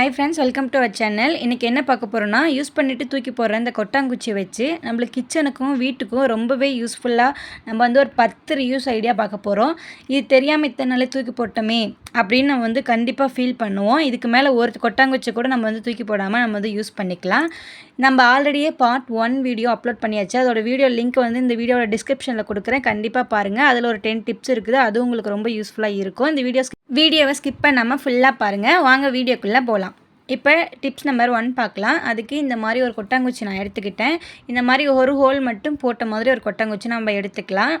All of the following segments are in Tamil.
Hi friends welcome to our channel இன்றைக்கி என்ன பார்க்க போகிறோன்னா யூஸ் பண்ணிவிட்டு தூக்கி போடுற இந்த கொட்டாங்குச்சி வச்சு நம்மளுக்கு கிச்சனுக்கும் வீட்டுக்கும் ரொம்பவே யூஸ்ஃபுல்லாக நம்ம வந்து ஒரு பத்து ரியூஸ் ஐடியா பார்க்க போகிறோம் இது தெரியாமல் இத்தனை நாளே தூக்கி போட்டோமே அப்படின்னு நம்ம வந்து கண்டிப்பாக ஃபீல் பண்ணுவோம். இதுக்கு மேலே ஒரு கொட்டாங்குச்சி கூட நம்ம வந்து தூக்கி போடாமல் நம்ம வந்து யூஸ் பண்ணிக்கலாம். நம்ம ஆல்ரெடியே பார்ட் ஒன் வீடியோ அப்லோட் பண்ணியாச்சு. அதோட வீடியோ லிங்க் வந்து இந்த வீடியோட டிஸ்கிரிப்ஷனில் கொடுக்குறேன். கண்டிப்பாக பாருங்கள் அதில் ஒரு டென் டிப்ஸ் இருக்குது. அது உங்களுக்கு ரொம்ப யூஸ்ஃபுல்லாக இருக்கும். இந்த வீடியோ வீடியோவை ஸ்கிப் பண்ணாமல் ஃபுல்லாக பாருங்கள் வாங்க வீடியோக்குள்ளே போகலாம் இப்போ டிப்ஸ் நம்பர் ஒன் பார்க்கலாம். அதுக்கு இந்த மாதிரி ஒரு கொட்டாங்குச்சி நான் எடுத்துக்கிட்டேன். இந்த மாதிரி ஒரு ஹோல் மட்டும் போட்ட மாதிரி ஒரு கொட்டாங்குச்சி நம்ம எடுத்துக்கலாம்.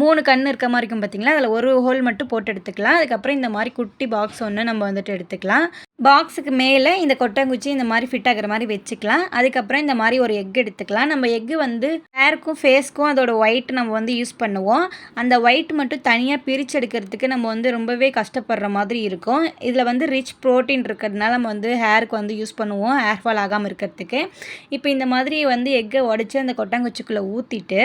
மூணு கண் இருக்க மாதிரி இருக்கும் பார்த்தீங்களா அதில் ஒரு ஹோல் மட்டும் போட்டு எடுத்துக்கலாம். அதுக்கப்புறம் இந்த மாதிரி குட்டி பாக்ஸ் ஒன்று நம்ம வந்துட்டு எடுத்துக்கலாம். பாக்ஸுக்கு மேலே இந்த கொட்டாங்குச்சி இந்த மாதிரி ஃபிட் ஆகிற மாதிரி வச்சுக்கலாம். அதுக்கப்புறம் இந்த மாதிரி ஒரு எக் எடுத்துக்கலாம். நம்ம எக்கு வந்து ஹேருக்கும் ஃபேஸ்க்கும் அதோட ஒயிட் நம்ம வந்து யூஸ் பண்ணுவோம். அந்த ஒயிட் மட்டும் தனியாக பிரித்து எடுக்கிறதுக்கு நம்ம வந்து ரொம்பவே கஷ்டப்படுற மாதிரி இருக்கும். இதில் வந்து ரிச் ப்ரோட்டீன் இருக்கிறதுனால நம்ம வந்து ஹேருக்கு வந்து யூஸ் பண்ணுவோம் ஹேர் ஃபால் ஆகாமல் இருக்கிறதுக்கு. இப்போ இந்த மாதிரி வந்து எக்கை உடச்சி அந்த கொட்டாங்குச்சிக்குள்ளே ஊற்றிட்டு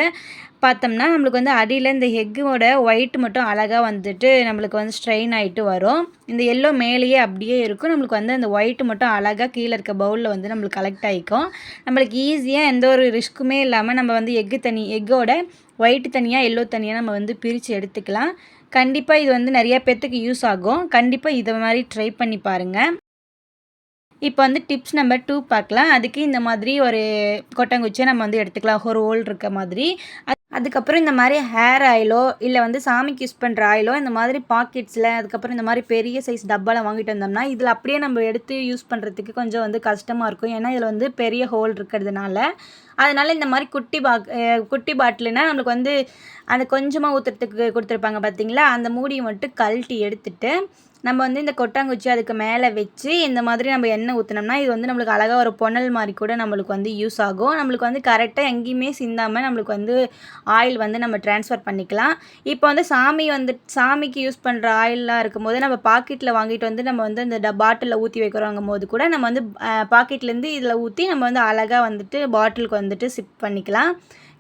பார்த்தோம்னா நம்மளுக்கு வந்து அடியில் இந்த எக்கோட ஒயிட் மட்டும் அழகாக வந்துட்டு நம்மளுக்கு வந்து ஸ்ட்ரெயின் ஆகிட்டு வரும். இந்த எல்லோ மேலேயே அப்படியே இருக்கும். நம்மளுக்கு வந்து அந்த ஒயிட் மட்டும் அழகாக கீழே இருக்க பவுலில் வந்து நம்மளுக்கு கலெக்ட் ஆகிக்கும் நம்மளுக்கு ஈஸியாக எந்த ஒரு ரிஸ்க்குமே இல்லாமல் நம்ம வந்து எக்கு தனி எக்கோட ஒயிட் தனியாக எல்லோ தனியாக நம்ம வந்து பிரித்து எடுத்துக்கலாம். கண்டிப்பாக இது வந்து நிறையா பேர்த்துக்கு யூஸ் ஆகும். கண்டிப்பாக இதை மாதிரி ட்ரை பண்ணி பாருங்கள் இப்போ வந்து டிப்ஸ் நம்பர் டூ பார்க்கலாம். அதுக்கு இந்த மாதிரி ஒரு கொட்டங்குச்சியை நம்ம வந்து எடுத்துக்கலாம். ஒரு ஹோல் இருக்க மாதிரி. அதுக்கப்புறம் இந்த மாதிரி ஹேர் ஆயிலோ இல்லை வந்து சாமிக்கு யூஸ் பண்ணுற ஆயிலோ இந்த மாதிரி பாக்கெட்ஸில் அதுக்கப்புறம் இந்த மாதிரி பெரிய சைஸ் டப்பாவில் வாங்கிட்டு வந்தோம்னா இதில் அப்படியே நம்ம எடுத்து யூஸ் பண்ணுறதுக்கு கொஞ்சம் வந்து கஷ்டமாக இருக்கும். ஏன்னா இதில் வந்து பெரிய ஹோல் இருக்கிறதுனால. அதனால் இந்த மாதிரி குட்டி பா குட்டி பாட்டில்னா நம்மளுக்கு வந்து அந்த கொஞ்சமாக ஊற்றுறதுக்கு கொடுத்துருப்பாங்க பார்த்தீங்களா அந்த மூடியை மட்டும் கழட்டி எடுத்துட்டு நம்ம வந்து இந்த கொட்டாங்குச்சி அதுக்கு மேலே வச்சு இந்த மாதிரி நம்ம எண்ணெய் ஊற்றினோம்னா இது வந்து நம்மளுக்கு அழகாக ஒரு பொனல் மாதிரி கூட நம்மளுக்கு வந்து யூஸ் ஆகும். நம்மளுக்கு வந்து கரெக்டாக எங்கேயுமே சிந்தாமல் நம்மளுக்கு வந்து ஆயில் வந்து நம்ம ட்ரான்ஸ்ஃபர் பண்ணிக்கலாம். இப்போ வந்து சாமி வந்து சாமிக்கு யூஸ் பண்ணுற ஆயிலெலாம் இருக்கும்போது நம்ம பாக்கெட்டில் வாங்கிட்டு வந்து நம்ம வந்து அந்த பாட்டிலில் ஊற்றி வைக்கிறோங்கும் போது கூட நம்ம வந்து பாக்கெட்லேருந்து இதில் ஊற்றி நம்ம வந்து அழகாக வந்துட்டு பாட்டிலுக்கு வந்துட்டு சிப் பண்ணிக்கலாம்.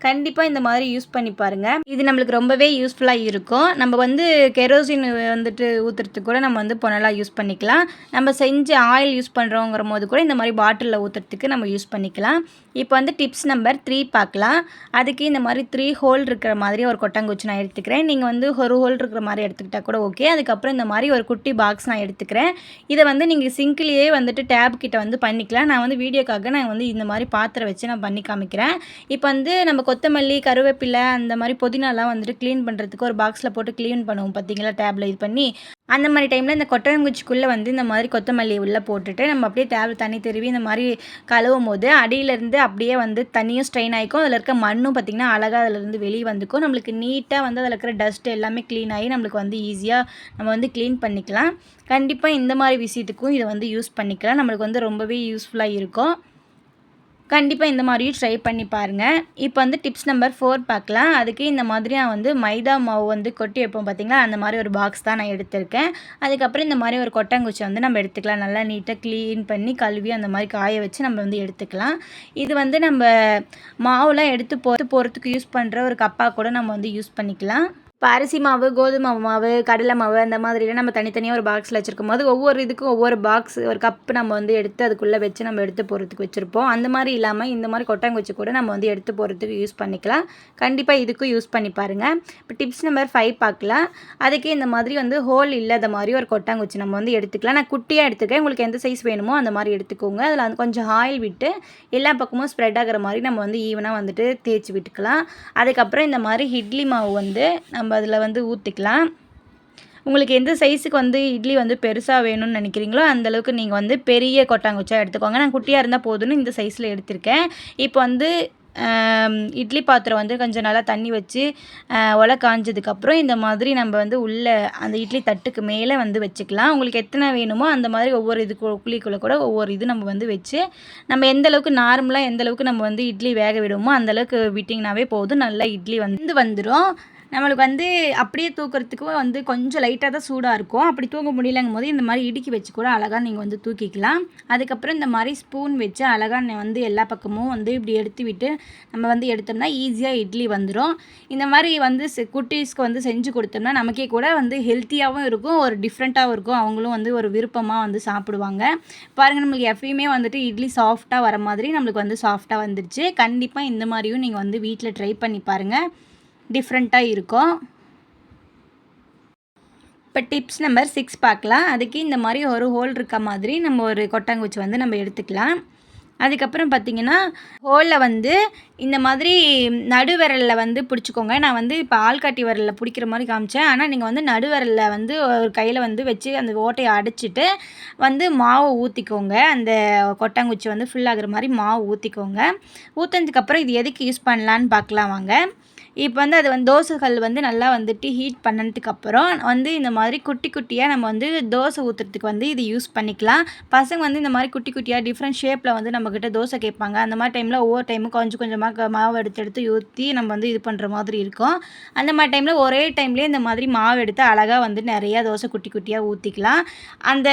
கண்டிப்பாக இந்த மாதிரி யூஸ் பண்ணி பாருங்கள் இது நம்மளுக்கு ரொம்பவே யூஸ்ஃபுல்லாக இருக்கும். நம்ம வந்து கெரோசின் வந்துட்டு ஊற்றுறதுக்கு கூட நம்ம வந்து பொனலாக யூஸ் பண்ணிக்கலாம். நம்ம செஞ்சு ஆயில் யூஸ் பண்ணுறோங்கிற போது கூட இந்த மாதிரி பாட்டிலில் ஊற்றுறதுக்கு நம்ம யூஸ் பண்ணிக்கலாம். இப்போ வந்து டிப்ஸ் நம்பர் த்ரீ பார்க்கலாம். அதுக்கு இந்த மாதிரி த்ரீ ஹோல் இருக்கிற மாதிரி ஒரு கொட்டாங்குச்சி நான் எடுத்துக்கிறேன். நீங்கள் வந்து ஒரு ஹோல் இருக்கிற மாதிரி எடுத்துக்கிட்டால் கூட ஓகே அதுக்கப்புறம் இந்த மாதிரி ஒரு குட்டி பாக்ஸ் நான் எடுத்துக்கிறேன். இதை வந்து நீங்கள் சிங்கிலேயே வந்துட்டு டேப் கிட்ட வந்து பண்ணிக்கலாம். நான் வந்து வீடியோக்காக நான் வந்து இந்த மாதிரி பாத்திரம் வச்சு நான் பண்ணி காமிக்கிறேன். இப்போ வந்து நம்ம கொத்தமல்லி கருவேப்பிலை அந்த மாதிரி புதினாலாம் வந்துட்டு க்ளீன் பண்ணுறதுக்கு ஒரு பாக்ஸில் போட்டு க்ளீன் பண்ணுவோம் பார்த்தீங்களா டேப்பில் இது பண்ணி. அந்த மாதிரி டைமில் இந்த கொட்டையங்குச்சிக்குள்ளே வந்து இந்த மாதிரி கொத்தமல்லி உள்ளே போட்டுட்டு நம்ம அப்படியே டேப்ல தண்ணி திருவி இந்த மாதிரி கழுவும் போது அடியிலேருந்து அப்படியே வந்து தண்ணியும் ஸ்ட்ரெயின் ஆகிக்கும் அதில் இருக்க மண்ணும் பார்த்திங்கன்னா அழகாக அதிலேருந்து வெளியே வந்துக்கும். நம்மளுக்கு நீட்டாக வந்து அதில் இருக்கிற டஸ்ட் எல்லாமே க்ளீன் ஆகி நம்மளுக்கு வந்து ஈஸியாக நம்ம வந்து க்ளீன் பண்ணிக்கலாம். கண்டிப்பாக இந்த மாதிரி விஷயத்துக்கும் இதை வந்து யூஸ் பண்ணிக்கலாம். நம்மளுக்கு வந்து ரொம்பவே யூஸ்ஃபுல்லாக இருக்கும். கண்டிப்பாக இந்த மாதிரியும் ட்ரை பண்ணி பாருங்கள் இப்போ வந்து டிப்ஸ் நம்பர் ஃபோர் பார்க்கலாம். அதுக்கு இந்த மாதிரி நான் வந்து மைதா மாவு வந்து கொட்டி வைப்போம் பார்த்திங்களா அந்த மாதிரி ஒரு பாக்ஸ் தான் நான் எடுத்திருக்கேன். அதுக்கப்புறம் இந்த மாதிரி ஒரு கொட்டாங்குச்சி வந்து நம்ம எடுத்துக்கலாம். நல்லா நீட்டாக க்ளீன் பண்ணி கழுவி அந்த மாதிரி காய வச்சு நம்ம வந்து எடுத்துக்கலாம். இது வந்து நம்ம மாவுலாம் எடுத்து போ போகிறதுக்கு யூஸ் பண்ணுற ஒரு கப்பாக கூட நம்ம வந்து யூஸ் பண்ணிக்கலாம். இப்போ அரிசி மாவு கோதுமை மாவு கடலை மாவு அந்த மாதிரிலாம் நம்ம தனித்தனியாக ஒரு பாக்ஸில் வச்சுருக்கும் போது ஒவ்வொரு இதுக்கும் ஒவ்வொரு பாக்ஸ் ஒரு கப் நம்ம வந்து எடுத்து அதுக்குள்ளே வச்சு நம்ம எடுத்து போகிறதுக்கு வச்சுருப்போம். அந்த மாதிரி இல்லாமல் இந்த மாதிரி கொட்டாங்குச்சி கூட நம்ம வந்து எடுத்து போகிறதுக்கு யூஸ் பண்ணிக்கலாம். கண்டிப்பாக இதுக்கும் யூஸ் பண்ணி பாருங்கள் இப்போ டிப்ஸ் நம்பர் ஃபைவ் பார்க்கலாம். அதுக்கே இந்த மாதிரி வந்து ஹோல் இல்லாத மாதிரி ஒரு கொட்டாங்குச்சி நம்ம வந்து எடுத்துக்கலாம். நான் குட்டியாக எடுத்துக்கேன் உங்களுக்கு எந்த சைஸ் வேணுமோ அந்த மாதிரி எடுத்துக்கோங்க. அதில் வந்து கொஞ்சம் ஆயில் விட்டு எல்லா பக்கமும் ஸ்ப்ரெட் ஆகிற மாதிரி நம்ம வந்து ஈவனாக வந்துட்டு தேய்ச்சி விட்டுக்கலாம். அதுக்கப்புறம் இந்த மாதிரி இட்லி மாவு வந்து நம்ம அதில் வந்து ஊற்றிக்கலாம் உங்களுக்கு எந்த சைஸுக்கு வந்து இட்லி வந்து பெருசாக வேணும்னு நினைக்கிறீங்களோ அந்தளவுக்கு நீங்கள் வந்து பெரிய கொட்டாங்குச்சா எடுத்துக்கோங்க. நான் குட்டியாக இருந்தால் போதும்னு இந்த சைஸில் எடுத்திருக்கேன். இப்போ வந்து இட்லி பாத்திரம் வந்து கொஞ்சம் நல்லா தண்ணி வச்சு ஒலை காஞ்சதுக்கப்புறம் இந்த மாதிரி நம்ம வந்து உள்ளே அந்த இட்லி தட்டுக்கு மேலே வந்து வச்சுக்கலாம். உங்களுக்கு எத்தனை வேணுமோ அந்த மாதிரி ஒவ்வொரு இது குழிக்குள்ளே கூட ஒவ்வொரு இது நம்ம வந்து வச்சு நம்ம எந்த அளவுக்கு நார்மலாக எந்த அளவுக்கு நம்ம வந்து இட்லி வேக விடுமோ அந்தளவுக்கு விட்டிங்கனாவே போதும். நல்லா இட்லி வந்து வந்துடும் நம்மளுக்கு வந்து அப்படியே தூக்குறதுக்கும் வந்து கொஞ்சம் லைட்டாக தான் சூடாக இருக்கும். அப்படி தூக்க முடியலங்கும் போது இந்த மாதிரி இடுக்கி வச்சு கூட அழகாக நீங்கள் வந்து தூக்கிக்கலாம். அதுக்கப்புறம் இந்த மாதிரி ஸ்பூன் வச்சு அழகாக வந்து எல்லா பக்கமும் வந்து இப்படி எடுத்து விட்டு நம்ம வந்து எடுத்தோம்னா ஈஸியாக இட்லி வந்துடும் இந்த மாதிரி வந்து குட்டீஸ்க்கு வந்து செஞ்சு கொடுத்தோம்னா நமக்கே கூட வந்து ஹெல்த்தியாகவும் இருக்கும் ஒரு டிஃப்ரெண்ட்டாகவும் இருக்கும். அவங்களும் வந்து ஒரு விருப்பமாக வந்து சாப்பிடுவாங்க. பாருங்கள் நம்மளுக்கு எப்பயுமே வந்துட்டு இட்லி சாஃப்டாக வர மாதிரி நம்மளுக்கு வந்து சாஃப்டாக வந்துடுச்சு கண்டிப்பாக இந்த மாதிரியும் நீங்கள் வந்து வீட்டில் ட்ரை பண்ணி பாருங்கள் டிஃப்ரெண்ட்டாக இருக்கும். இப்போ டிப்ஸ் நம்பர் சிக்ஸ் பார்க்கலாம். அதுக்கு இந்த மாதிரி ஒரு ஹோல் இருக்க மாதிரி நம்ம ஒரு கொட்டாங்குச்சி வந்து நம்ம எடுத்துக்கலாம். அதுக்கப்புறம் பார்த்திங்கன்னா ஹோலில் வந்து இந்த மாதிரி நடுவிரலில் வந்து பிடிச்சிக்கோங்க. நான் வந்து இப்போ ஆள்காட்டி விரலில் பிடிக்கிற மாதிரி காமிச்சேன். ஆனால் நீங்கள் வந்து நடுவிரலில் வந்து ஒரு கையில் வந்து வச்சு அந்த ஓட்டையை அடைச்சிட்டு வந்து மாவு ஊற்றிக்கோங்க அந்த கொட்டாங்குச்சி வந்து ஃபுல்லாகிற மாதிரி மாவு ஊற்றிக்கோங்க ஊற்றினதுக்கப்புறம் இது எதுக்கு யூஸ் பண்ணலான்னு பார்க்கலாம் வாங்க. இப்போ வந்து அது வந்து தோசைகள் வந்து நல்லா வந்துட்டு ஹீட் பண்ணதுக்கப்புறம் வந்து இந்த மாதிரி குட்டி குட்டியாக நம்ம வந்து தோசை ஊற்றுறதுக்கு வந்து இது யூஸ் பண்ணிக்கலாம். பசங்க வந்து இந்த மாதிரி குட்டி குட்டியாக டிஃப்ரெண்ட் ஷேப்பில் வந்து நம்மக்கிட்ட தோசை கேட்பாங்க. அந்த மாதிரி டைமில் ஒவ்வொரு டைமும் கொஞ்சம் கொஞ்சமாக மாவு எடுத்து எடுத்து ஊற்றி நம்ம வந்து இது பண்ணுற மாதிரி இருக்கும். அந்த மாதிரி டைமில் ஒரே டைம்லேயே இந்த மாதிரி மாவு எடுத்து அழகாக வந்து நிறையா தோசை குட்டி குட்டியாக ஊற்றிக்கலாம் அந்த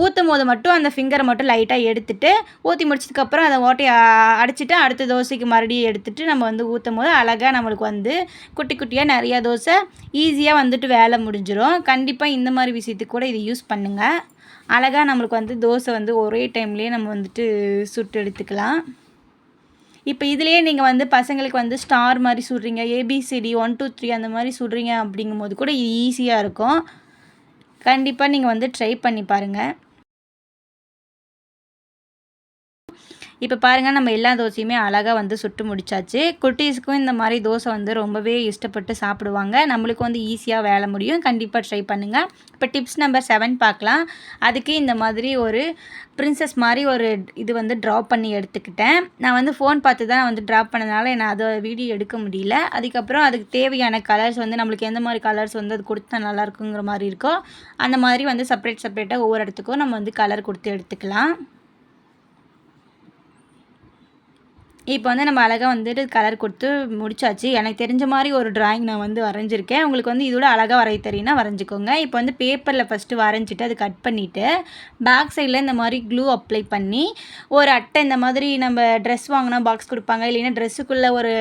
ஊற்றும் போது மட்டும் அந்த ஃபிங்கரை மட்டும் லைட்டாக எடுத்துகிட்டு ஊற்றி முடிச்சதுக்கப்புறம் அதை ஓட்டையை அடைச்சிட்டு அடுத்த தோசைக்கு மறுபடியும் எடுத்துகிட்டு நம்ம வந்து ஊற்றும் போது அழகாக நம்மளுக்கு வந்து குட்டி குட்டியாக நிறையா தோசை ஈஸியாக வந்துட்டு வேலை முடிஞ்சிடும் கண்டிப்பாக இந்த மாதிரி விஷயத்துக்கு கூட இதை யூஸ் பண்ணுங்கள் அழகாக நம்மளுக்கு வந்து தோசை வந்து ஒரே டைம்லேயே நம்ம வந்துட்டு சுட்டு எடுத்துக்கலாம். இப்போ இதுலேயே நீங்கள் வந்து பசங்களுக்கு வந்து ஸ்டார் மாதிரி சுடுறீங்க A B C D one two three அந்த மாதிரி சுடுறீங்க அப்படிங்கும்போது கூட இது ஈஸியாக இருக்கும். கண்டிப்பாக நீங்கள் வந்து ட்ரை பண்ணி பாருங்கள் இப்போ பாருங்கள் நம்ம எல்லா தோசையுமே அழகாக வந்து சுட்டு முடிச்சாச்சு. குட்டீஸுக்கும் இந்த மாதிரி தோசை வந்து ரொம்பவே இஷ்டப்பட்டு சாப்பிடுவாங்க. நம்மளுக்கு வந்து ஈஸியாக வேலை முடியும். கண்டிப்பாக ட்ரை பண்ணுங்கள் இப்போ டிப்ஸ் நம்பர் செவன் பார்க்கலாம். அதுக்கு இந்த மாதிரி ஒரு ப்ரின்சஸ் மாதிரி ஒரு இது வந்து ட்ரா பண்ணி எடுத்துக்கிட்டேன். நான் வந்து ஃபோன் பார்த்து தான் வந்து ட்ரா பண்ணதுனால நான் அதை வீடியோ எடுக்க முடியல. அதுக்கப்புறம் அதுக்கு தேவையான கலர்ஸ் வந்து நம்மளுக்கு எந்த மாதிரி கலர்ஸ் வந்து அது கொடுத்தா நல்லா இருக்குங்கிற மாதிரி இருக்கோ அந்த மாதிரி வந்து செப்பரேட் செப்பரேட்டாக ஒவ்வொரு இடத்துக்கும் நம்ம வந்து கலர் கொடுத்து எடுத்துக்கலாம். இப்போ வந்து நம்ம அழகாக வந்துட்டு கலர் கொடுத்து முடிச்சாச்சு. எனக்கு தெரிஞ்ச மாதிரி ஒரு ட்ராயிங் நான் வந்து வரைஞ்சிருக்கேன். உங்களுக்கு வந்து இதோட அழகாக வரைய தெரியும்னா வரைஞ்சிக்கோங்க. இப்போ வந்து பேப்பரில் ஃபஸ்ட்டு வரைஞ்சிட்டு அது கட் பண்ணிவிட்டு பேக் சைடில் இந்த மாதிரி க்ளூ அப்ளை பண்ணி ஒரு அட்டை இந்த மாதிரி நம்ம ட்ரெஸ் வாங்கினா பாக்ஸ் கொடுப்பாங்க. இல்லைன்னா ட்ரெஸ்ஸுக்குள்ளே ஒரு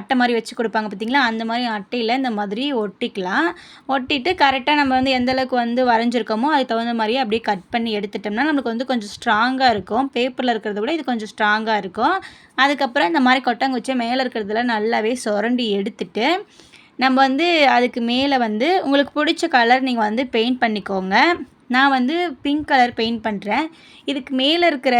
அட்டை மாதிரி வச்சு கொடுப்பாங்க பார்த்தீங்களா? அந்த மாதிரி அட்டையில் இந்த மாதிரி ஒட்டிக்கலாம். ஒட்டிட்டு கரெக்டாக நம்ம வந்து எந்தளவுக்கு வந்து வரைஞ்சிருக்கோமோ அதுக்கு தகுந்த மாதிரி அப்படியே கட் பண்ணி எடுத்துட்டோம்னா நம்மளுக்கு வந்து கொஞ்சம் ஸ்ட்ராங்காக இருக்கும். பேப்பரில் இருக்கிறத விட இது கொஞ்சம் ஸ்ட்ராங்காக இருக்கும். அதுக்கு அதுக்கப்புறம் இந்த மாதிரி கொட்டாங்குச்சியை மேலே இருக்கிறதுல நல்லாவே சுரண்டி எடுத்துட்டு நம்ம வந்து அதுக்கு மேலே வந்து உங்களுக்கு பிடிச்ச கலர் நீங்கள் வந்து பெயிண்ட் பண்ணிக்கோங்க. நான் வந்து பிங்க் கலர் பெயிண்ட் பண்ணுறேன் இதுக்கு மேலே இருக்கிற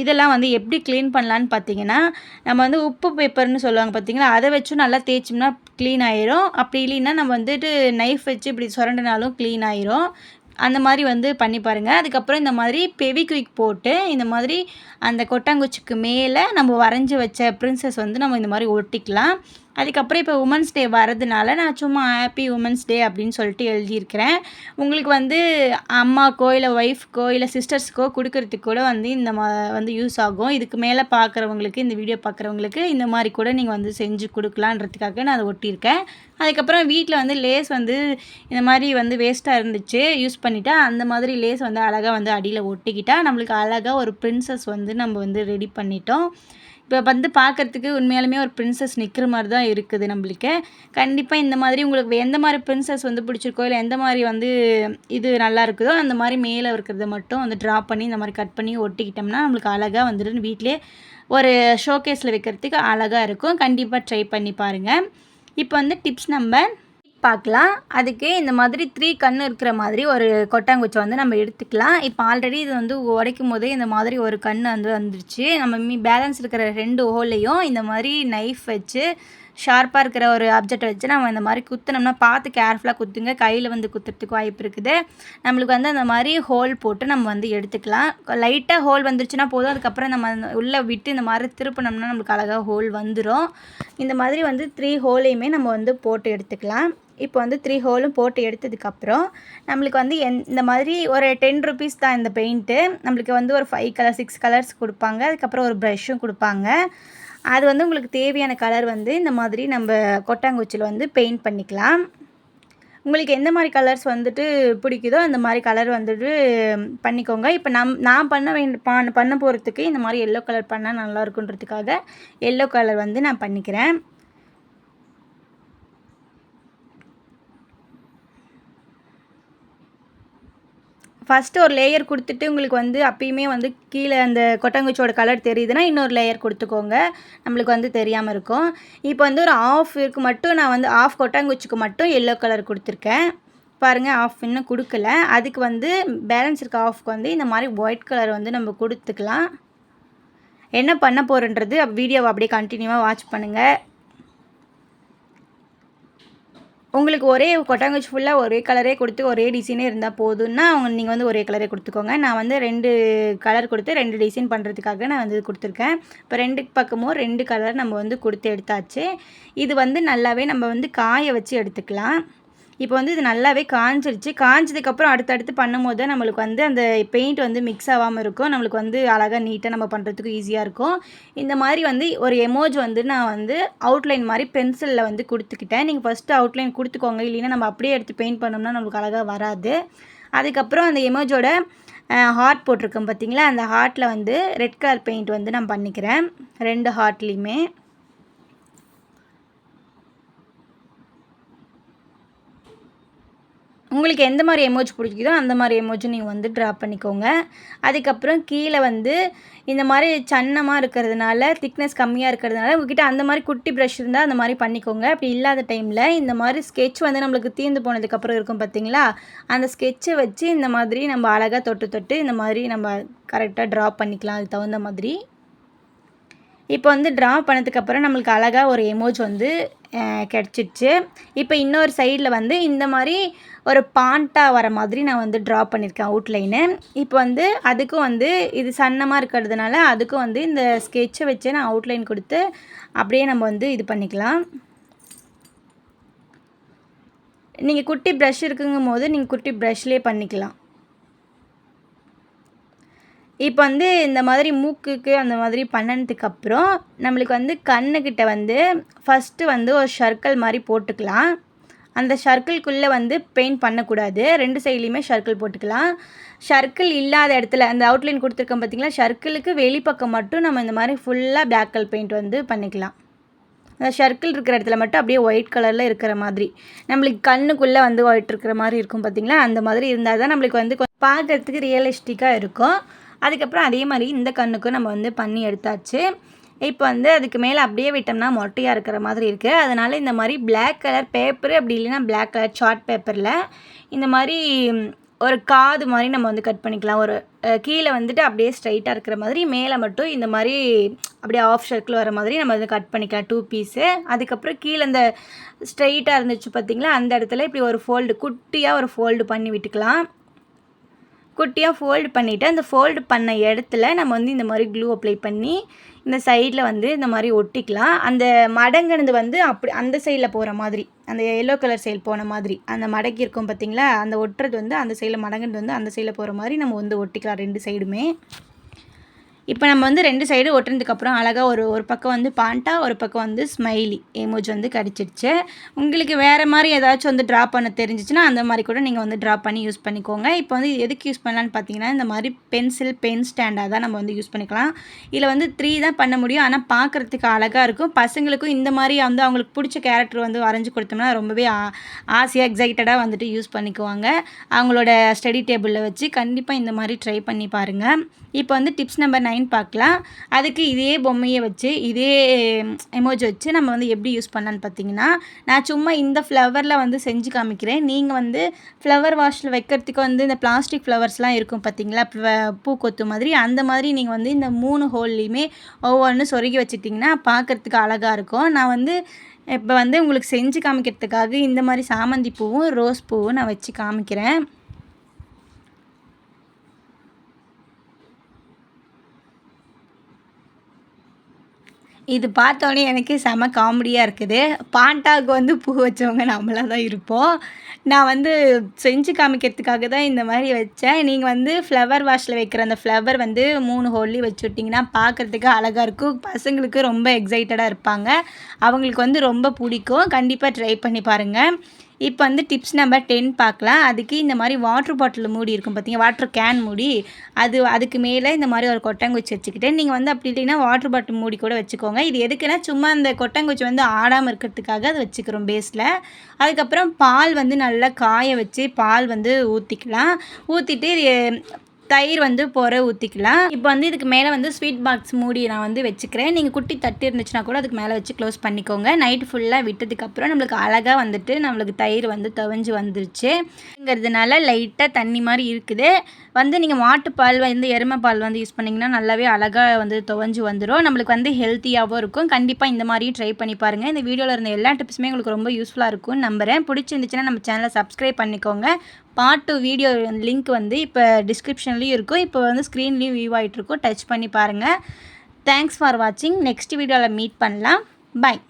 இதெல்லாம் வந்து எப்படி க்ளீன் பண்ணலான்னு பார்த்தீங்கன்னா நம்ம வந்து உப்பு பேப்பர்னு சொல்லுவாங்க பார்த்தீங்களா அதை வச்சும் நல்லா தேய்ச்சோம்னா க்ளீன் ஆயிரும். அப்படி இல்லைன்னா நம்ம வந்துட்டு நைஃப் வச்சு இப்படி சுரண்டினாலும் க்ளீன் ஆயிரும். அந்த மாதிரி வந்து பண்ணி பாருங்கள் அதுக்கப்புறம் இந்த மாதிரி பெவிக்விக் போட்டு இந்த மாதிரி அந்த கொட்டாங்குச்சிக்கு மேலே நம்ம வரைஞ்சி வச்ச ப்ரின்ஸஸ் வந்து நம்ம இந்த மாதிரி ஒட்டிக்கலாம். அதுக்கப்புறம் இப்போ உமன்ஸ் டே வரதுனால நான் சும்மா ஹாப்பி உமன்ஸ் டே அப்படின்னு சொல்லிட்டு எழுதியிருக்கிறேன். உங்களுக்கு வந்து அம்மாக்கோ இல்லை ஒய்ஃப்க்கோ இல்லை சிஸ்டர்ஸ்க்கோ கொடுக்கறதுக்கு கூட வந்து இந்த மா வந்து யூஸ் ஆகும். இதுக்கு மேலே பார்க்குறவங்களுக்கு இந்த வீடியோ பார்க்குறவங்களுக்கு இந்த மாதிரி கூட நீங்கள் வந்து செஞ்சு கொடுக்கலான்றதுக்காக நான் அதை ஒட்டியிருக்கேன். அதுக்கப்புறம் வீட்டில் வந்து லேஸ் வந்து இந்த மாதிரி வந்து வேஸ்ட்டாக இருந்துச்சு யூஸ் பண்ணிவிட்டா அந்த மாதிரி லேஸ் வந்து அழகாக வந்து அடியில் ஒட்டிக்கிட்டால் நம்மளுக்கு அழகாக ஒரு பிரின்சஸ் வந்து நம்ம வந்து ரெடி பண்ணிட்டோம். இப்போ வந்து பார்க்குறதுக்கு உண்மையாலுமே ஒரு பிரின்சஸ் நிற்கிற மாதிரி தான் இருக்குது நம்மளுக்கு. கண்டிப்பாக இந்த மாதிரி உங்களுக்கு எந்த மாதிரி பிரின்சஸ் வந்து பிடிச்சிருக்கோ இல்லை எந்த மாதிரி வந்து இது நல்லா இருக்குதோ அந்த மாதிரி மேலே இருக்கிறத மட்டும் வந்து ட்ரா பண்ணி இந்த மாதிரி கட் பண்ணி ஒட்டிக்கிட்டோம்னா நம்மளுக்கு அழகாக வந்துடும். வீட்டிலே ஒரு ஷோகேஸில் வைக்கிறதுக்கு அழகாக இருக்கும். கண்டிப்பாக ட்ரை பண்ணி பாருங்கள் இப்போ வந்து டிப்ஸ் நம்பர் பார்க்கலாம் அதுக்கு இந்த மாதிரி த்ரீ கண் இருக்கிற மாதிரி ஒரு கொட்டாங்குச்சி வந்து நம்ம எடுத்துக்கலாம். இப்போ ஆல்ரெடி இது வந்து உடைக்கும் போதே இந்த மாதிரி ஒரு கண் வந்து வந்துருச்சு. நம்ம மீ பேலன்ஸ் இருக்கிற ரெண்டு ஹோல்லையும் இந்த மாதிரி நைஃப் வச்சு ஷார்ப்பாக இருக்கிற ஒரு அப்ஜெக்ட் வச்சு நம்ம இந்த மாதிரி குத்துனோம்னா பார்த்து கேர்ஃபுல்லாக குத்துங்க. கையில் வந்து குத்துறதுக்கு வாய்ப்பு இருக்குது. நம்மளுக்கு வந்து அந்த மாதிரி ஹோல் போட்டு நம்ம வந்து எடுத்துக்கலாம். லைட்டாக ஹோல் வந்துருச்சுன்னா போதும். அதுக்கப்புறம் நம்ம உள்ளே விட்டு இந்த மாதிரி திருப்பினோம்னா நம்மளுக்கு அழகாக ஹோல் வந்துடும் இந்த மாதிரி வந்து த்ரீ ஹோலையுமே நம்ம வந்து போட்டு எடுத்துக்கலாம். இப்போ வந்து த்ரீ ஹோலும் போட்டு எடுத்ததுக்கப்புறம் நம்மளுக்கு வந்து எந் இந்த மாதிரி ஒரு டென் ருபீஸ் தான் இந்த பெயிண்ட்டு நம்மளுக்கு வந்து ஒரு ஃபைவ் கலர் சிக்ஸ் கலர்ஸ் கொடுப்பாங்க. அதுக்கப்புறம் ஒரு ப்ரஷ்ஷும் கொடுப்பாங்க. அது வந்து உங்களுக்கு தேவையான கலர் வந்து இந்த மாதிரி நம்ம கொட்டாங்குச்சியில் வந்து பெயிண்ட் பண்ணிக்கலாம். உங்களுக்கு எந்த மாதிரி கலர்ஸ் வந்துட்டு பிடிக்குதோ அந்த மாதிரி கலர் வந்துட்டு பண்ணிக்கோங்க. இப்போ நம் நான் பண்ண வேண்டி பண்ண போகிறதுக்கு இந்த மாதிரி எல்லோ கலர் பண்ணால் நல்லா இருக்குன்றதுக்காக எல்லோ கலர் வந்து நான் பண்ணிக்கிறேன். ஃபஸ்ட்டு ஒரு லேயர் கொடுத்துட்டு உங்களுக்கு வந்து அப்பயுமே வந்து கீழே அந்த கொட்டங்குச்சியோட கலர் தெரியுதுன்னா இன்னொரு லேயர் கொடுத்துக்கோங்க. நம்மளுக்கு வந்து தெரியாமல் இருக்கும். இப்போ வந்து ஒரு ஆஃப் இருக்கு மட்டும் நான் வந்து ஆஃப் கொட்டாங்குச்சிக்கு மட்டும் எல்லோ கலர் கொடுத்துருக்கேன். பாருங்கள் ஆஃப் இன்னும் கொடுக்கல. அதுக்கு வந்து பேலன்ஸ் இருக்க ஆஃப்க்கு வந்து இந்த மாதிரி ஒயிட் கலர் வந்து நம்ம கொடுத்துக்கலாம். என்ன பண்ண போகிறன்றது வீடியோவை அப்படியே கண்டினியூவாக வாட்ச் பண்ணுங்கள் உங்களுக்கு ஒரே கொட்டாங்குச்சி ஃபுல்லாக ஒரே கலரே கொடுத்து ஒரே டிசைனே இருந்தால் போதும்னா அவங்க நீங்கள் வந்து ஒரே கலரே கொடுத்துக்கோங்க. நான் வந்து ரெண்டு கலர் கொடுத்து ரெண்டு டிசைன் பண்ணுறதுக்காக நான் வந்து கொடுத்துருக்கேன். இப்போ ரெண்டு பக்கமும் ரெண்டு கலர் நம்ம வந்து கொடுத்து எடுத்தாச்சு. இது வந்து நல்லாவே நம்ம வந்து காய வச்சு எடுத்துக்கலாம். இப்போ வந்து இது நல்லாவே காஞ்சிருச்சு. காஞ்சதுக்கப்புறம் அடுத்தடுத்து பண்ணும்போது தான் நம்மளுக்கு வந்து அந்த பெயிண்ட் வந்து மிக்ஸ் ஆகாமல் இருக்கும். நம்மளுக்கு வந்து அழகாக நீட்டாக நம்ம பண்ணுறதுக்கு ஈஸியாக இருக்கும். இந்த மாதிரி வந்து ஒரு எமோஜ் வந்து நான் வந்து அவுட்லைன் மாதிரி பென்சிலில் வந்து கொடுத்துக்கிட்டேன். நீங்கள் ஃபஸ்ட்டு அவுட்லைன் கொடுத்துக்கோங்க. இல்லைன்னா நம்ம அப்படியே எடுத்து பெயிண்ட் பண்ணோம்னா நம்மளுக்கு அழகாக வராது. அதுக்கப்புறம் அந்த எமோஜோட ஹார்ட் போட்டிருக்கோம் பார்த்தீங்களா அந்த ஹார்ட்டில் வந்து ரெட் கலர் பெயிண்ட் வந்து நான் பண்ணிக்கிறேன். ரெண்டு ஹார்ட்லேயுமே உங்களுக்கு எந்த மாதிரி எமோஜ் பிடிக்குதோ அந்த மாதிரி எமோஜி நீங்கள் வந்து ட்ரா பண்ணிக்கோங்க. அதுக்கப்புறம் கீழே வந்து இந்த மாதிரி சன்னமாக இருக்கிறதுனால திக்னஸ் கம்மியாக இருக்கிறதுனால உங்ககிட்ட அந்த மாதிரி குட்டி ப்ரஷ் இருந்தால் அந்த மாதிரி பண்ணிக்கோங்க. அப்படி இல்லாத டைமில் இந்த மாதிரி ஸ்கெட்ச் வந்து நம்மளுக்கு தீர்ந்து போனதுக்கப்புறம் இருக்கும் பார்த்தீங்களா அந்த ஸ்கெட்சை வச்சு இந்த மாதிரி நம்ம அழகாக தொட்டு தொட்டு இந்த மாதிரி நம்ம கரெக்டாக ட்ரா பண்ணிக்கலாம். அதுக்கு தகுந்த மாதிரி. இப்போ வந்து ட்ரா பண்ணதுக்கப்புறம் நம்மளுக்கு அழகாக ஒரு எமோஜ் வந்து கிடச்சிடுச்சு. இப்போ இன்னொரு சைடில் வந்து இந்த மாதிரி ஒரு பாண்ட்டாக வர மாதிரி நான் வந்து ட்ரா பண்ணியிருக்கேன் அவுட்லைனு இப்போ வந்து அதுக்கும் வந்து இது சன்னமாக இருக்கிறதுனால அதுக்கும் வந்து இந்த ஸ்கெட்சை வச்சு நான் அவுட்லைன் கொடுத்து அப்படியே நம்ம வந்து இது பண்ணிக்கலாம். நீங்கள் குட்டி ப்ரஷ் இருக்குங்கும் போது நீங்கள் குட்டி ப்ரஷ்லேயே பண்ணிக்கலாம். இப்போ வந்து இந்த மாதிரி மூக்குக்கு அந்த மாதிரி பண்ணதுக்கப்புறம் நம்மளுக்கு வந்து கண்ணுக்கிட்ட வந்து ஃபஸ்ட்டு வந்து ஒரு சர்க்கிள் மாதிரி போட்டுக்கலாம். அந்த சர்க்கிள்குள்ளே வந்து பெயிண்ட் பண்ணக்கூடாது. ரெண்டு சைட்லேயுமே சர்க்கிள் போட்டுக்கலாம். சர்க்கிள் இல்லாத இடத்துல அந்த அவுட்லைன் கொடுத்துருக்கோம் பார்த்தீங்களா சர்க்கிளுக்கு வெளிப்பக்கம் மட்டும் நம்ம இந்த மாதிரி ஃபுல்லாக பிளாக் கலர் பெயிண்ட் வந்து பண்ணிக்கலாம். அந்த சர்க்கிள் இருக்கிற இடத்துல மட்டும் அப்படியே ஒயிட் கலரில் இருக்கிற மாதிரி. நம்மளுக்கு கண்ணுக்குள்ளே வந்து ஒயிட் இருக்கிற மாதிரி இருக்கும் பார்த்திங்களா அந்த மாதிரி இருந்தால் தான் நம்மளுக்கு வந்து பார்க்குறதுக்கு ரியலிஸ்டிக்காக இருக்கும். அதுக்கப்புறம் அதே மாதிரி இந்த கண்ணுக்கும் நம்ம வந்து பண்ணி எடுத்தாச்சு. இப்போ வந்து அதுக்கு மேலே அப்படியே விட்டோம்னா மொட்டையாக இருக்கிற மாதிரி இருக்குது அதனால் இந்த மாதிரி பிளாக் கலர் பேப்பரு அப்படி இல்லைன்னா பிளாக் கலர் சார்ட் பேப்பரில் இந்த மாதிரி ஒரு காது மாதிரி நம்ம வந்து கட் பண்ணிக்கலாம். ஒரு கீழே வந்துட்டு அப்படியே ஸ்ட்ரைட்டாக இருக்கிற மாதிரி மேலே மட்டும் இந்த மாதிரி அப்படியே ஆஃப் ஷர்க்கில் வர மாதிரி நம்ம வந்து கட் பண்ணிக்கலாம். டூ பீஸு அதுக்கப்புறம் கீழே இந்த ஸ்ட்ரைட்டாக இருந்துச்சு பார்த்திங்களா அந்த இடத்துல இப்படி ஒரு ஃபோல்டு குட்டியாக ஒரு ஃபோல்டு பண்ணி விட்டுக்கலாம். குட்டியாக ஃபோல்டு பண்ணிவிட்டு அந்த ஃபோல்டு பண்ண இடத்துல நம்ம வந்து இந்த மாதிரி க்ளூ அப்ளை பண்ணி இந்த சைடில் வந்து இந்த மாதிரி ஒட்டிக்கலாம். அந்த மடங்கினது வந்து அப்படி அந்த சைடில் போகிற மாதிரி அந்த எல்லோ கலர் சைடு போன மாதிரி அந்த மடக்கி இருக்கும் பார்த்திங்களா அந்த ஒட்டுறது வந்து அந்த சைடில் மடங்கினது வந்து அந்த சைடில் போகிற மாதிரி நம்ம வந்து ஒட்டிக்கலாம் ரெண்டு சைடுமே இப்போ நம்ம வந்து ரெண்டு சைடு ஒட்டுனதுக்கப்புறம் அழகாக ஒரு ஒரு பக்கம் வந்து பாண்டா ஒரு பக்கம் வந்து ஸ்மைலி எமோஜ் வந்து கிடச்சிடுச்சு. உங்களுக்கு வேறு மாதிரி ஏதாச்சும் வந்து ட்ரா பண்ண தெரிஞ்சிச்சுன்னா அந்த மாதிரி கூட நீங்கள் வந்து ட்ரா பண்ணி யூஸ் பண்ணிக்கோங்க. இப்போ வந்து எதுக்கு யூஸ் பண்ணலான்னு பார்த்தீங்கன்னா இந்த மாதிரி பென்சில் பென் ஸ்டாண்டாக தான் நம்ம வந்து யூஸ் பண்ணிக்கலாம். இதில் வந்து த்ரீ தான் பண்ண முடியும். ஆனால் பார்க்குறதுக்கு அழகாக இருக்கும். பசங்களுக்கும் இந்த மாதிரி வந்து அவங்களுக்கு பிடிச்ச கேரக்டர் வந்து வரைஞ்சி கொடுத்தோம்னா ரொம்பவே ஆசையாக எக்ஸைட்டடாக வந்துட்டு யூஸ் பண்ணிக்குவாங்க. அவங்களோட ஸ்டடி டேபிளில் வச்சு கண்டிப்பாக இந்த மாதிரி ட்ரை பண்ணி பாருங்கள் இப்போ வந்து டிப்ஸ் நம்பர் நைன் பார்க்கலாம். அதுக்கு இதே பொம்மையை வச்சு இதே எமோஜி வச்சு நம்ம வந்து எப்படி யூஸ் பண்ணலான்னு பார்த்தீங்கன்னா நான் சும்மா இந்த ஃப்ளவரில் வந்து செஞ்சு காமிக்கிறேன். நீங்கள் வந்து ஃப்ளவர் வாஷில் வைக்கிறதுக்கு வந்து இந்த பிளாஸ்டிக் ஃப்ளவர்ஸ்லாம் இருக்கும் பார்த்தீங்களா? பூக்கொத்து மாதிரி. அந்த மாதிரி நீங்கள் வந்து இந்த மூணு ஹோல்லையுமே ஒவ்வொன்றும் சொருகி வச்சுட்டிங்கன்னா பார்க்குறதுக்கு அழகாக இருக்கும். நான் வந்து இப்போ வந்து உங்களுக்கு செஞ்சு காமிக்கிறதுக்காக இந்த மாதிரி சாமந்தி பூவும் ரோஸ் பூவும் நான் வச்சு காமிக்கிறேன். இது பார்த்தோன்னே எனக்கு செம காமெடியாக இருக்குது. பாண்டாவுக்கு வந்து பூ வச்சவங்க நம்மளாக தான் இருப்போம். நான் வந்து செஞ்சு காமிக்கிறதுக்காக தான் இந்த மாதிரி வச்சேன். நீங்கள் வந்து ஃப்ளவர் வாஷில் வைக்கிற அந்த ஃப்ளவர் வந்து மூணு ஹோல்லி வச்சு விட்டிங்கன்னா பார்க்குறதுக்கு அழகாக இருக்கும். பசங்களுக்கு ரொம்ப எக்ஸைட்டடாக இருப்பாங்க. அவங்களுக்கு வந்து ரொம்ப பிடிக்கும். கண்டிப்பாக ட்ரை பண்ணி பாருங்கள் இப்போ வந்து டிப்ஸ் நம்பர் டென் பார்க்கலாம். அதுக்கு இந்த மாதிரி வாட்ரு பாட்டில் மூடி இருக்கும் பார்த்தீங்க வாட்ரு கேன் மூடி. அது அதுக்கு மேலே இந்த மாதிரி ஒரு கொட்டங்குச்சி வச்சுக்கிட்டு நீங்கள் வந்து அப்படி இல்லைன்னா வாட்ரு பாட்டில் மூடி கூட வச்சுக்கோங்க. இது எதுக்குன்னா சும்மா அந்த கொட்டங்குச்சி வந்து ஆடாமல் இருக்கிறதுக்காக அது வச்சுக்கிறோம் பேஸில் அதுக்கப்புறம் பால் வந்து நல்லா காய வச்சு பால் வந்து ஊற்றிக்கலாம் ஊற்றிட்டு தயிர் வந்து போற ஊற்றிக்கலாம் இப்போ வந்து இதுக்கு மேலே வந்து ஸ்வீட் பாக்ஸ் மூடி நான் வந்து வச்சுக்கிறேன். நீங்கள் குட்டி தட்டு இருந்துச்சுன்னா கூட அதுக்கு மேலே வச்சு க்ளோஸ் பண்ணிக்கோங்க. நைட் ஃபுல்லாக விட்டதுக்கப்புறம் நம்மளுக்கு அழகாக வந்துட்டு நம்மளுக்கு தயிர் வந்து துவஞ்சு வந்துருச்சுங்கிறதுனால லைட்டாக தண்ணி மாதிரி இருக்குது. வந்து நீங்கள் மாட்டுப்பால் வந்து எருமை பால் வந்து யூஸ் பண்ணிங்கன்னா நல்லாவே அழகாக வந்து துவஞ்சு வந்துடும் நம்மளுக்கு வந்து ஹெல்த்தியாகவும் இருக்கும். கண்டிப்பாக இந்த மாதிரியும் ட்ரை பண்ணி பாருங்கள் இந்த வீடியோவில் இருந்த எல்லா டிப்ஸுமே உங்களுக்கு ரொம்ப யூஸ்ஃபுல்லாக இருக்கும்னு நம்புகிறேன் பிடிச்சிருந்துச்சுன்னா நம்ம சேனலை சப்ஸ்கிரைப் பண்ணிக்கோங்க. பார்ட் டூ வீடியோ லிங்க் வந்து இப்போ டிஸ்கிரிப்ஷன்லேயும் இருக்கும். இப்போ வந்து ஸ்க்ரீன்லேயும் வியூ ஆகிட்ருக்கும் டச் பண்ணி பாருங்கள் தேங்க்ஸ் ஃபார் வாட்சிங் நெக்ஸ்ட் வீடியோவில் மீட் பண்ணலாம். பாய்